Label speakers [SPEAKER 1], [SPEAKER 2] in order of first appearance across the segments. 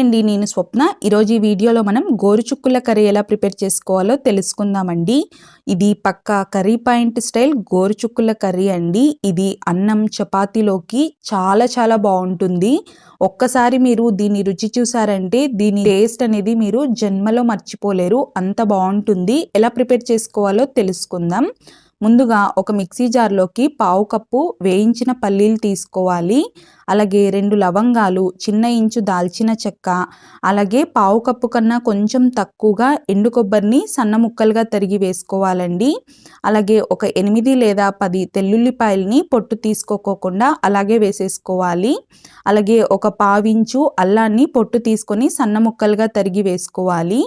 [SPEAKER 1] అండి నేను స్వప్న. ఈరోజు ఈ వీడియోలో మనం గోరుచుక్కుల కర్రీ ఎలా ప్రిపేర్ చేసుకోవాలో తెలుసుకుందామండి. ఇది పక్కా కర్రీ పాయింట్ స్టైల్ గోరుచుక్కుల కర్రీ అండి. ఇది అన్నం చపాతీలోకి చాలా చాలా బాగుంటుంది. ఒక్కసారి మీరు దీన్ని రుచి చూసారంటే దీని టేస్ట్ అనేది మీరు జన్మలో మర్చిపోలేరు. అంత బాగుంటుంది. ఎలా ప్రిపేర్ చేసుకోవాలో తెలుసుకుందాం. ముందుగా ఒక మిక్సీ జార్లోకి పావు కప్పు వేయించిన పల్లీలు తీసుకోవాలి. అలాగే రెండు లవంగాలు చిన్న ఇంచు దాల్చిన చెక్క అలాగే పావు కప్పు కన్నా కొంచెం తక్కువగా ఎండు కొబ్బరిని సన్న ముక్కలుగా తరిగి వేసుకోవాలండి. అలాగే ఒక ఎనిమిది లేదా పది తెల్లుల్లిపాయలని పొట్టు తీసుకోకోకుండా అలాగే వేసేసుకోవాలి. అలాగే ఒక పావించు అల్లాన్ని పొట్టు తీసుకొని సన్న ముక్కలుగా తరిగి వేసుకోవాలి.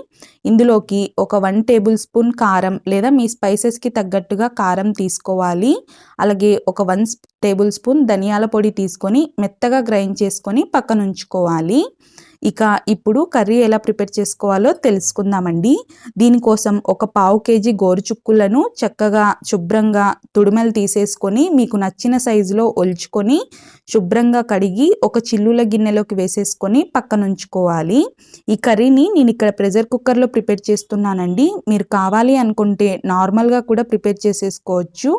[SPEAKER 1] ఇందులోకి ఒక వన్ టేబుల్ స్పూన్ కారం లేదా మీ స్పైసెస్కి తగ్గట్టుగా కారం తీసుకోవాలి. అలాగే ఒక వన్ టేబుల్ స్పూన్ ధనియాల పొడి తీసుకొని మెత్తగా గ్రైండ్ చేసుకొని పక్కన ఉంచుకోవాలి ఇక ఇప్పుడు కర్రీ ఎలా ప్రిపేర్ చేసుకోవాలో తెలుసుకుందామండి. దీనికోసం ఒక పావు కేజీ గోరుచుక్కులను చక్కగా శుభ్రంగా తుడుమలు తీసేసుకొని మీకు నచ్చిన సైజులో ఒల్చుకొని శుభ్రంగా కడిగి ఒక చిల్లుల గిన్నెలోకి వేసేసుకొని పక్కన ఉంచుకోవాలి ఈ కర్రీని నేను ఇక్కడ ప్రెషర్ కుక్కర్లో ప్రిపేర్ చేస్తున్నానండి. మీరు కావాలి అనుకుంటే నార్మల్గా కూడా ప్రిపేర్ చేసేసుకోవచ్చు.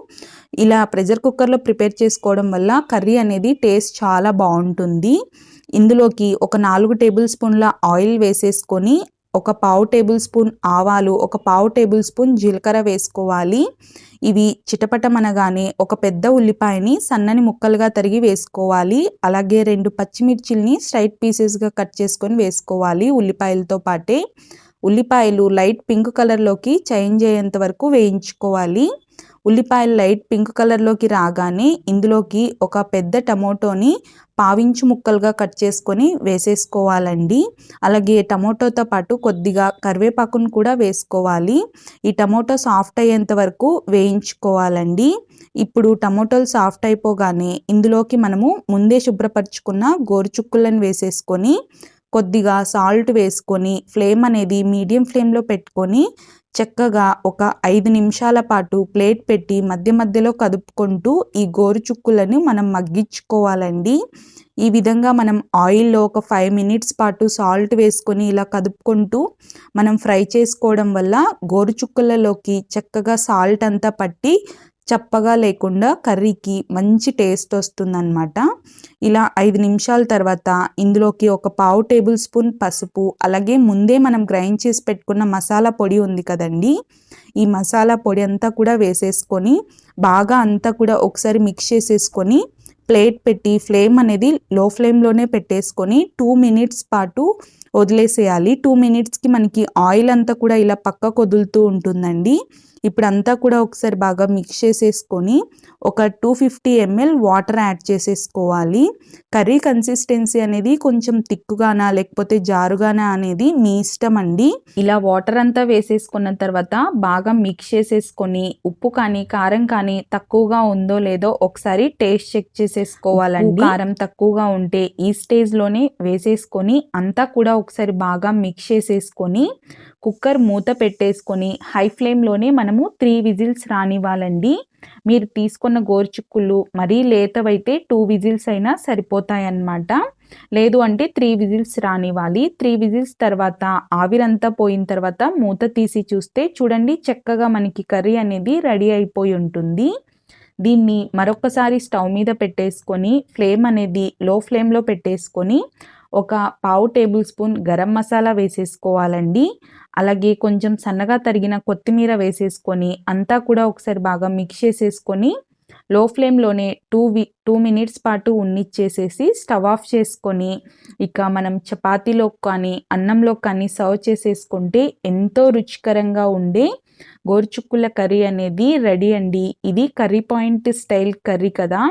[SPEAKER 1] ఇలా ప్రెషర్ కుక్కర్లో ప్రిపేర్ చేసుకోవడం వల్ల కర్రీ అనేది టేస్ట్ చాలా బాగుంటుంది. ఇందులోకి ఒక నాలుగు టేబుల్ స్పూన్ల ఆయిల్ వేసేసుకొని ఒక పావు టేబుల్ స్పూన్ ఆవాలు ఒక పావు టేబుల్ స్పూన్ జీలకర్ర వేసుకోవాలి. ఇవి చిటపటమనగానే ఒక పెద్ద ఉల్లిపాయని సన్నని ముక్కలుగా తరిగి వేసుకోవాలి. అలాగే రెండు పచ్చిమిర్చిల్ని స్ట్రైట్ పీసెస్గా కట్ చేసుకొని వేసుకోవాలి ఉల్లిపాయలతో పాటే. ఉల్లిపాయలు లైట్ పింక్ కలర్లోకి చేంజ్ అయ్యేంత వరకు వేయించుకోవాలి. ఉల్లిపాయలు లైట్ పింక్ కలర్లోకి రాగానే ఇందులోకి ఒక పెద్ద టమోటోని పావించు ముక్కలుగా కట్ చేసుకొని వేసేసుకోవాలండి. అలాగే టమోటోతో పాటు కొద్దిగా కరివేపాకును కూడా వేసుకోవాలి. ఈ టమోటో సాఫ్ట్ అయ్యేంత వరకు వేయించుకోవాలండి. ఇప్పుడు టమోటోలు సాఫ్ట్ అయిపోగానే ఇందులోకి మనము ముందే శుభ్రపరచుకున్న గోరుచుక్కులను వేసేసుకొని కొద్దిగా సాల్ట్ వేసుకొని ఫ్లేమ్ అనేది మీడియం ఫ్లేమ్లో పెట్టుకొని చక్కగా ఒక ఐదు నిమిషాల పాటు ప్లేట్ పెట్టి మధ్య మధ్యలో కదుపుకుంటూ ఈ గోరుచుక్కులను మనం మగ్గించుకోవాలండి. ఈ విధంగా మనం ఆయిల్లో ఒక ఫైవ్ మినిట్స్ పాటు సాల్ట్ వేసుకొని ఇలా కదుపుకుంటూ మనం ఫ్రై చేసుకోవడం వల్ల గోరుచుక్కులలోకి చక్కగా సాల్ట్ అంతా పట్టి చప్పగా లేకుండా కర్రీకి మంచి టేస్ట్ వస్తుందన్నమాట. ఇలా ఐదు నిమిషాల తర్వాత ఇందులోకి ఒక పావు టేబుల్ స్పూన్ పసుపు అలాగే ముందే మనం గ్రైండ్ చేసి పెట్టుకున్న మసాలా పొడి ఉంది కదండి. ఈ మసాలా పొడి అంతా కూడా వేసేసుకొని బాగా అంతా కూడా ఒకసారి మిక్స్ చేసేసుకొని ప్లేట్ పెట్టి ఫ్లేమ్ అనేది లో ఫ్లేమ్లోనే పెట్టేసుకొని టూ మినిట్స్ పాటు వదిలేసేయాలి. టూ మినిట్స్కి మనకి ఆయిల్ అంతా కూడా ఇలా పక్కకు వదులుతూ ఉంటుందండి. ఇప్పుడు అంతా కూడా ఒకసారి బాగా మిక్స్ చేసేసుకొని ఒక two fifty ML water add చేసేసుకోవాలి. కర్రీ కన్సిస్టెన్సీ అనేది కొంచెం తిక్కుగానా లేకపోతే జారుగానా అనేది మీ ఇష్టం అండి. ఇలా వాటర్ అంతా వేసేసుకున్న తర్వాత బాగా మిక్స్ చేసేసుకొని ఉప్పు కానీ కారం కానీ తక్కువగా ఉందో లేదో ఒకసారి టేస్ట్ చెక్ చేసేసుకోవాలండి. కారం తక్కువగా ఉంటే ఈ స్టేజ్లోనే వేసేసుకొని అంతా కూడా ఒకసారి బాగా మిక్స్ చేసేసుకొని కుక్కర్ మూత పెట్టేసుకొని హై ఫ్లేమ్లోనే మనము త్రీ విజిల్స్ రానివ్వాలండి. మీరు తీసుకున్న గోరుచుక్కులు మరీ లేతవైతే టూ విజిల్స్ అయినా సరిపోతాయన్నమాట. లేదు అంటే త్రీ విజిల్స్ రానివ్వాలి. త్రీ విజిల్స్ తర్వాత ఆవిరంతా పోయిన తర్వాత మూత తీసి చూస్తే చూడండి చక్కగా మనకి కర్రీ అనేది రెడీ అయిపోయి ఉంటుంది. దీన్ని మరొకసారి స్టవ్ మీద పెట్టేసుకొని ఫ్లేమ్ అనేది లో ఫ్లేమ్లో పెట్టేసుకొని ఒక పావు టేబుల్ స్పూన్ గరం మసాలా వేసేసుకోవాలండి. అలాగే కొంచెం సన్నగా తరిగిన కొత్తిమీర వేసేసుకొని అంతా కూడా ఒకసారి బాగా మిక్స్ చేసేసుకొని లో ఫ్లేమ్లోనే టూ వి టూ మినిట్స్ పాటు ఉన్నిచ్చేసేసి స్టవ్ ఆఫ్ చేసుకొని ఇక మనం చపాతీలో కానీ అన్నంలో కానీ సర్వ్ చేసేసుకుంటే ఎంతో రుచికరంగా ఉండే గోరుచుక్కుల కర్రీ అనేది రెడీ అండి. ఇది కర్రీ పాయింట్ స్టైల్ కర్రీ కదా.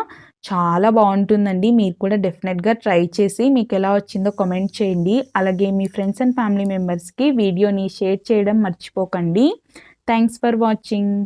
[SPEAKER 1] చాలా బాగుంటుందండి. మీరు కూడా డెఫినెట్గా ట్రై చేసి మీకు ఎలా వచ్చిందో కామెంట్ చేయండి. అలాగే మీ ఫ్రెండ్స్ అండ్ ఫ్యామిలీ మెంబర్స్కి వీడియోని షేర్ చేయడం మర్చిపోకండి. Thanks for watching.